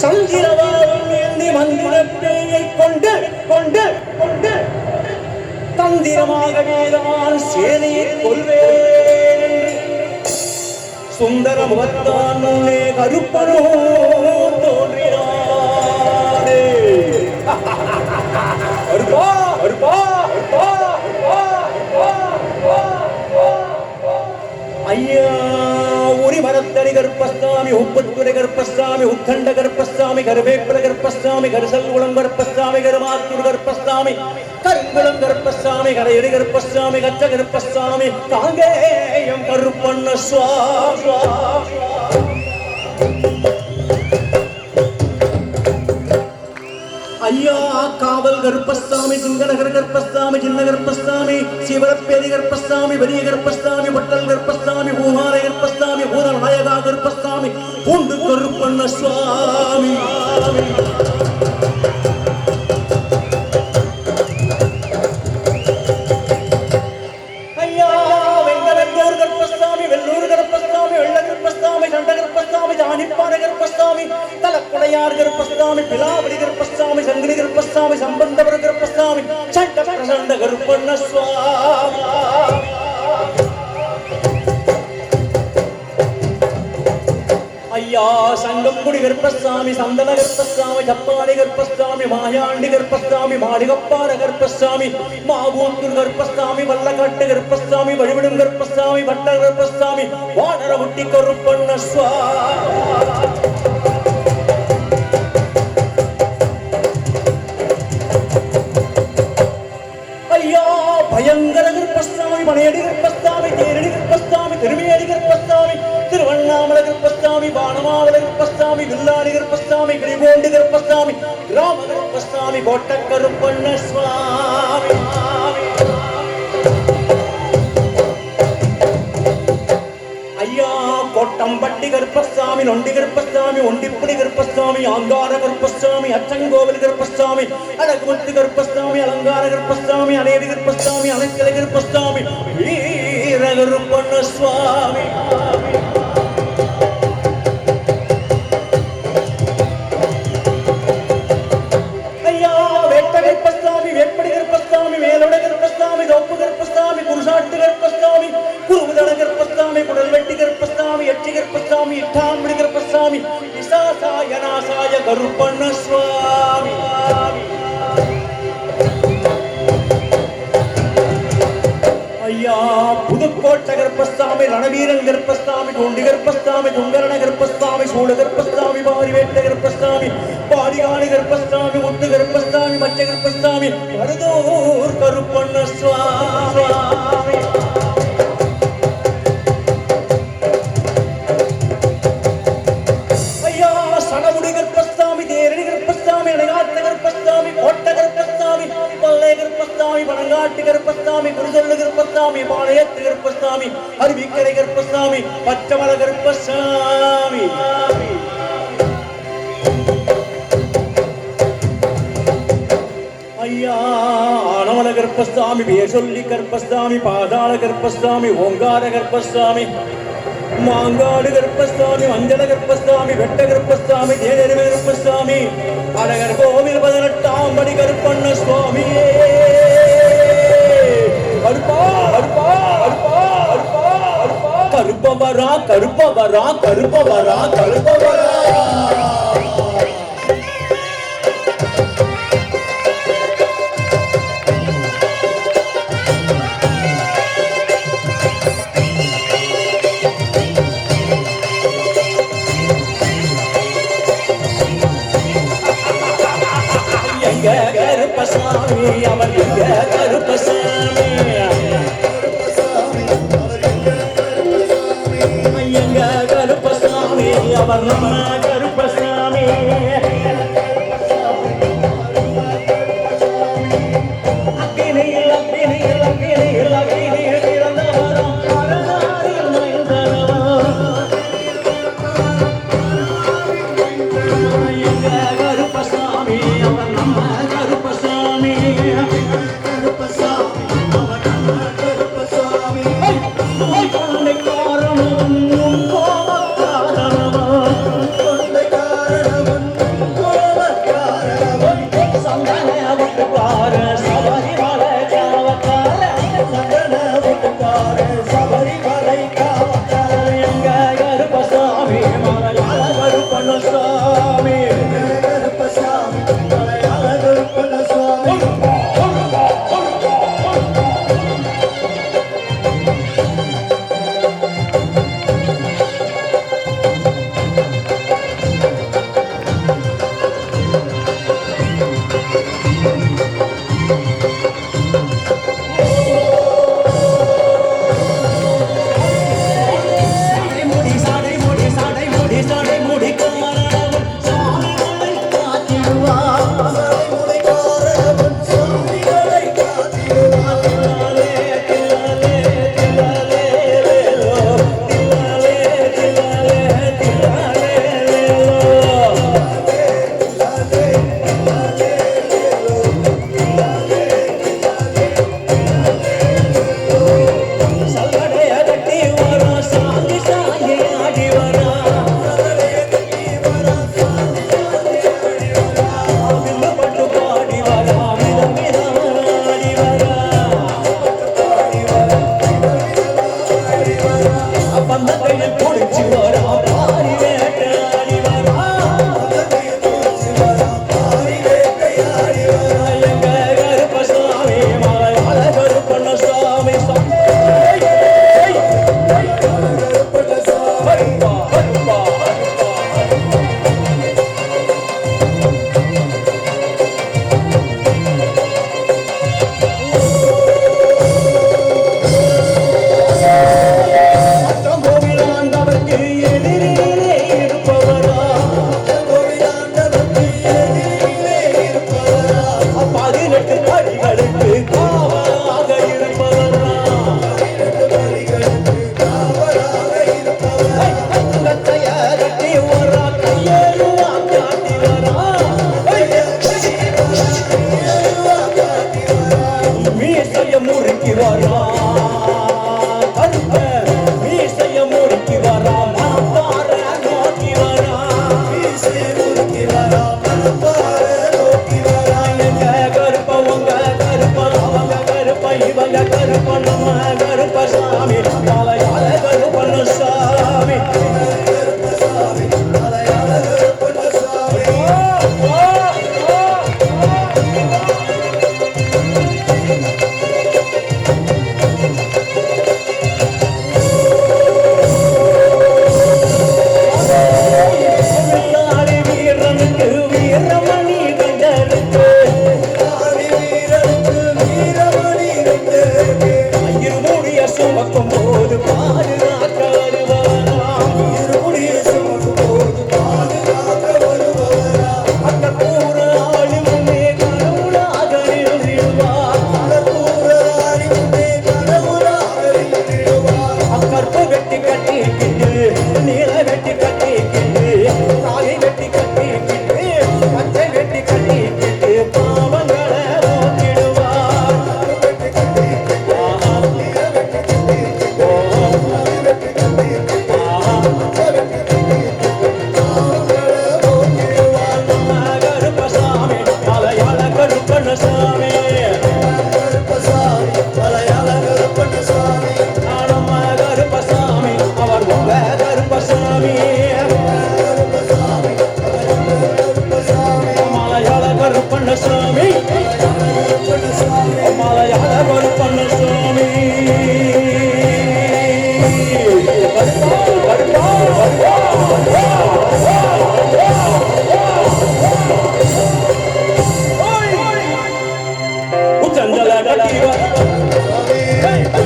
சந்திரவாரம் ஏந்தி மந்திரப்பேயை கொண்டு கொண்டு கொண்டு. தந்திரமாக வேதமான சேனையை கொள்வேன் சுந்தர முகத்தான் முன்னே கருப்பனோ தோன்றினாரே கருப்பஸ்தாமி உப்பத்துறை கருப்பஸ்தாமி உத்தண்ட கருப்பஸ்தாமி கருவேப்பில கருப்பஸ்தாமி கருசல்குளம் கருப்பஸ்தாமி கருமாத்தூர் கருப்பஸ்தாமி கருங்குளம் கருப்பஸ்தாமி கரையடி கருப்பஸ்தாமி கச்ச கருப்பஸ்தாமி காங்கேயம் கருப்பண்ண சுவா. ஐயா காவல் கருப்பஸ்தாமி சிங்கநகர கருப்பஸ்தாமி சின்ன கருப்பஸ்தாமி சிவரப்பேதி கருப்பஸ்தாமி பெரிய கருப்பஸ்தாமி பட்டல் கருப்பஸ்தாமி பூமார கருப்பஸ்தாமி பூதன நாயகா கருப்பஸ்தாமி பூண்டு கருப்பண்ண சுவாமி. ஐயா சங்கம்புடி கருப்பஸ்வாமி சந்தன கருப்பஸ்வாமி ஜப்பானி கருப்பஸ்வாமி மாயாண்டி கருப்பஸ்வாமி மாளிகப்பார கருப்பஸ்வாமி மாவூத்தூர் கருப்பஸ்வாமி வல்லக்காட்டு கருப்பஸ்வாமி வழிவிடும் கருப்பஸ்வாமி வட்ட வாடர முட்டி கருப்பண்ண சுவாமி கருப்பஸ்தாமி பானமாவல கருப்பஸ்தாமி வில்லாடி கருப்பஸ்தாமி கிரிகோண்டி கருப்பஸ்தாமி ராம கருப்பஸ்தாமி கோட்ட கருப்பண்ண சுவாமி ஐயா கோட்டம்பட்டி கருப்பஸ்வாமி நொண்டி கருப்பஸ்வாமி ஒண்டிப்புடி கருப்பஸ்வாமி அங்கார கருப்பஸ்வாமி அச்சங்கோவில் கருப்பஸ்வாமி அழகுமுத்து கருப்பஸ்வாமி அலங்கார கருப்பஸ்வாமி அநேதி கருப்பஸ்வாமி அலங்கலை கருப்பஸ்வாமி வீர கருப்பண்ண சுவாமி விசாசாய நாசாய கருப்பண்ண சுவாமி ஐயா புதுக்கோட்டை கர்ப்பஸ்தாமி ரணவீரன் கர்ப்பஸ்தாமி தொண்டி கர்ப்பஸ்தாமி தொங்கரண கர்ப்பஸ்தாமி சூழ கர்ப்பஸ்தாமி பாரிவேட்ட கர்ப்பஸ்தாமி பாரிகாணி கர்ப்பஸ்தாமி முத்து கர்ப்பஸ்தாமி மச்ச கர்ப்பஸ்தாமி மருதூர் கருப்பண்ண சுவாமி பச்சமல கர்ப்பஸ்தாமி ஐயா ஆனவன கர்ப்பஸ்தாமி பேசொல்லி கர்ப்பஸ்தாமி பாதாள கர்ப்பஸ்தாமி ஓங்கார கர்ப்பஸ்தாமி மாங்காடு கர்ப்பஸ்தாமி மஞ்சள கர்ப்பஸ்தாமி வெட்ட கர்ப்பஸ்தாமி தேனெருமை கர்ப்பஸ்தாமி அழகர் கோவில் பதினெட்டாம் படி கருப்பண்ண சுவாமியே. கருப்பவரா கருப்பவரா கருப்பவரா கருப்பவரா. வரா கருப்பசாமி. கருப்பணம் கருப்பசாமி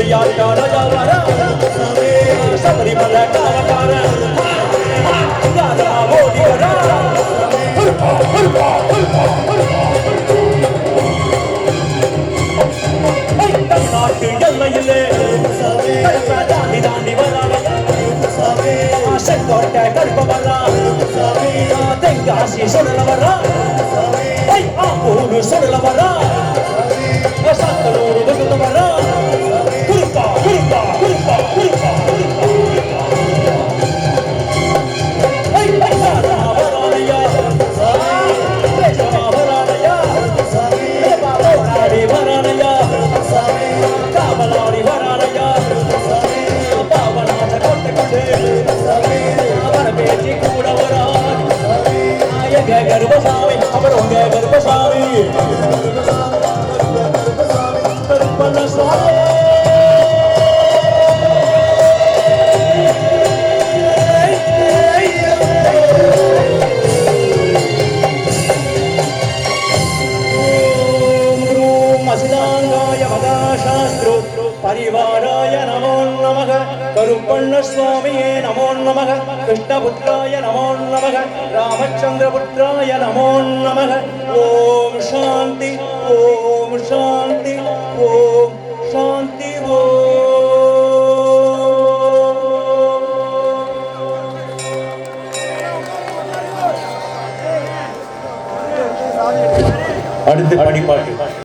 விளையாட்டாட சபரிமலை காலக்கார ஓடி வரா நாட்டு எல்லையிலே தாண்டி தாண்டி வரா செங்கோட்டை கருப்பவரா தெங்காசி சொல்லவரா ராமச்சந்திரபுத்திராய நமோ நம ஓம் சாந்தி ஓம் சாந்தி ஓம் சாந்தி அடுத்து படிப்பாட்டு